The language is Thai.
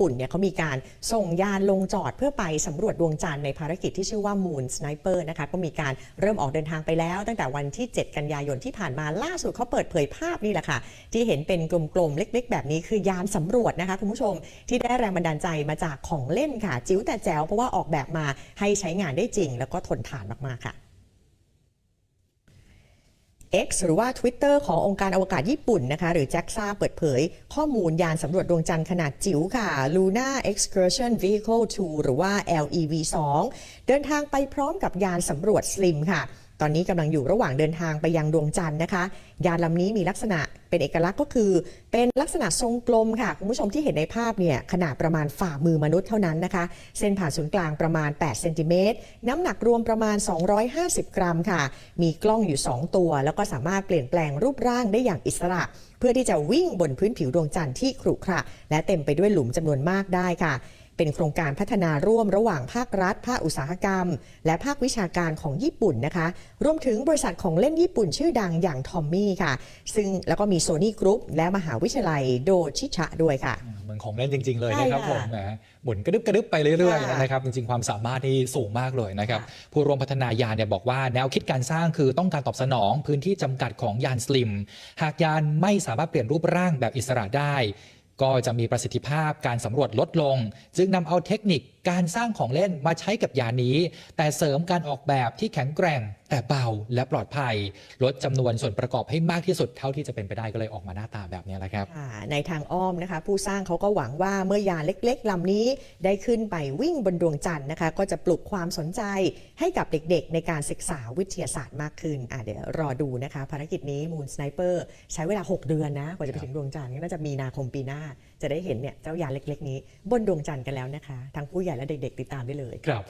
ปุ่นเนี่ยเขามีการส่งยานลงจอดเพื่อไปสำรวจดวงจันทร์ในภารกิจที่ชื่อว่า Moon Sniper นะคะก็มีการเริ่มออกเดินทางไปแล้ว ตั้งแต่วันที่ 7 กันยายนที่ผ่านมาล่าสุดเขาเปิดเผยภาพนี่แหละค่ะ ที่เห็นเป็นกลมๆเล็ก ๆ แบบนี้คือยานสำรวจนะคะคุณผู้ชมที่ได้แรงบันดาลใจมาจากของเล่นค่ะ จิ๋วแต่แจ๋วเพราะว่าออกแบบมาให้ใช้งานได้จริง แล้วก็ทนทานมากๆค่ะ X หรือว่า Twitter ขององค์การอวกาศญี่ปุ่นนะคะ หรือ JAXA เปิดเผย ข้อมูลยานสำรวจดวงจันทร์ขนาดจิ๋วค่ะ Luna Excursion Vehicle 2 หรือว่า LEV 2 เดินทางไปพร้อมกับยานสำรวจ SLIM ค่ะ ตอนนี้กำลังอยู่ระหว่างเดินทางไปยังดวงจันทร์นะคะ ยานลำนี้มีลักษณะเป็นเอกลักษณ์ก็คือ เป็นลักษณะทรงกลมค่ะคุณผู้ชมที่เห็นในภาพเนี่ยขนาดประมาณฝ่ามือมนุษย์เท่านั้นนะคะ เส้นผ่านศูนย์กลางประมาณ 8 เซนติเมตร น้ำหนักรวมประมาณ 250 กรัมค่ะ มีกล้องอยู่ 2 ตัว แล้วก็สามารถเปลี่ยนแปลงรูปร่างได้อย่างอิสระ เพื่อที่จะวิ่งบนพื้นผิวดวงจันทร์ที่ขรุขระและเต็มไปด้วยหลุมจำนวนมากได้ค่ะ เป็นโครงการพัฒนาร่วมระหว่างภาครัฐ ภาคอุตสาหกรรม และภาควิชาการของญี่ปุ่นนะคะรวมถึงบริษัทของเล่นญี่ปุ่นชื่อดังอย่างทอมมี่ค่ะ ซึ่งแล้วก็มีโซนี่กรุ๊ปและมหาวิทยาลัยโดชิชะด้วยค่ะเหมือนของเล่นจริง ๆ เลยใช่นะครับค่ะผมแหมหมุนกระดึบกระดึบไปเรื่อยค่ะๆนะครับจริงๆความสามารถที่สูงมากเลยนะครับค่ะผู้ร่วมพัฒนายานเนี่ยบอกว่าแนวคิดการสร้างคือต้องการตอบสนองพื้นที่จำกัดของยานสลิม หากยานไม่สามารถเปลี่ยนรูปร่างแบบอิสระได้ ก็จะมีประสิทธิภาพการสำรวจลดลง จึงนำเอาเทคนิคการสร้างของเล่นมาใช้กับยานี้ แต่เสริมการออกแบบที่แข็งแกร่ง แต่เบาและปลอดภัย ลดจำนวนส่วนประกอบให้มากที่สุดเท่าที่จะเป็นไปได้ก็เลยออกมาหน้าตาแบบนี้แหละครับในทางอ้อมนะคะ ผู้สร้างเขาก็หวังว่าเมื่อยานเล็กๆลำนี้ได้ขึ้นไปวิ่งบนดวงจันทร์นะคะ ก็จะปลุกความสนใจให้กับเด็กๆ ในการศึกษาวิทยาศาสตร์มากขึ้นเดี๋ยวรอดูนะคะ ภารกิจนี้ Moon Sniper ใช้เวลา 6 เดือนนะกว่าจะไปถึงดวงจันทร์น่าจะมีนาคมปีหน้า จะได้เห็นเนี่ยเจ้ายานเล็ก ๆ นี้ บนดวงจันทร์กันแล้วนะคะทั้งผู้ใหญ่และเด็ก ๆ ติดตามได้เลย ครับ